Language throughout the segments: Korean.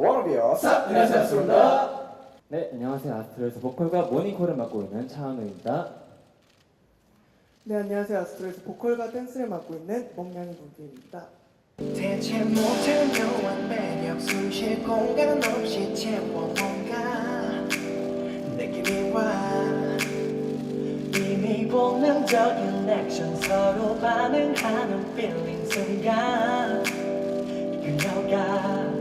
박사 안녕하세요 아스트로입니다 네, 안녕하세요. 아스트로에서 보컬과 모니콜을 맡고 있는 차은우입니다. 네 안녕하세요 아스트로에서 보컬과 댄스를 맡고 있는 몽냥이 문규입니다. 대체 못한 묘한 매력 숨쉴 공간 없이 채워 뭔가 느낌이 와 이미 본능적인 액션 서로 반응하는 feeling 순간 그녀가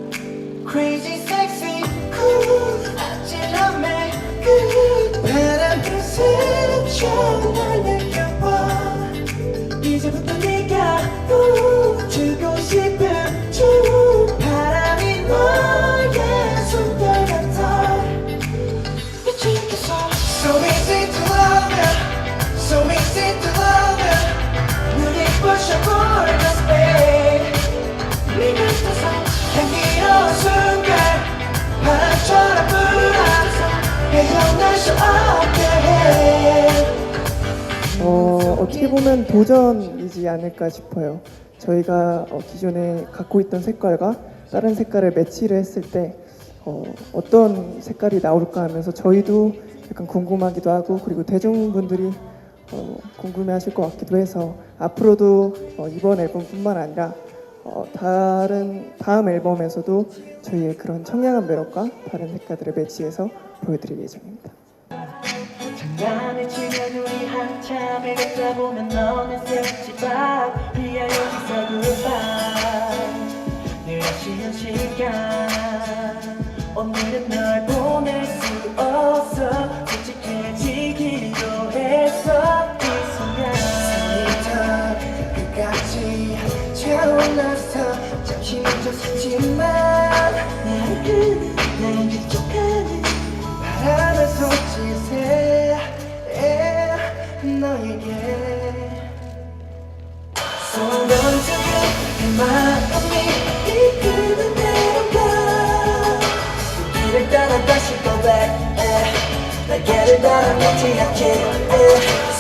crazy sexy cool. 아찔함에 그 바람 그새처럼 날 느껴봐. 이제부터 네가 어, 어떻게 보면 도전이지 않을까 싶어요. 저희가 어, 기존에 갖고 있던 색깔과 다른 색깔을 매치를 했을 때 어, 어떤 색깔이 나올까 하면서 저희도 약간 궁금하기도 하고 그리고 대중분들이 어, 궁금해하실 것 같기도 해서 앞으로도 어, 이번 앨범뿐만 아니라 어, 다른 다음 앨범에서도 저희의 그런 청량한 매력과 다른 색깔들을 매치해서 보여드릴 예정입니다. 장난을 치면 우리 한참을 걷다 보면 어느새 집앞 위에 여기서 goodbye. 늘 아쉬운 시간. 오늘은 널 보낼 수 없어. 솔직해지기로 했어. 이 순간. 더 끝까지 채워놨어. 잠시 늦었지만 손을 내 마음이 이끄는 대로 가. 길을 따라 다시 go back 날개를 달아 놓지 않게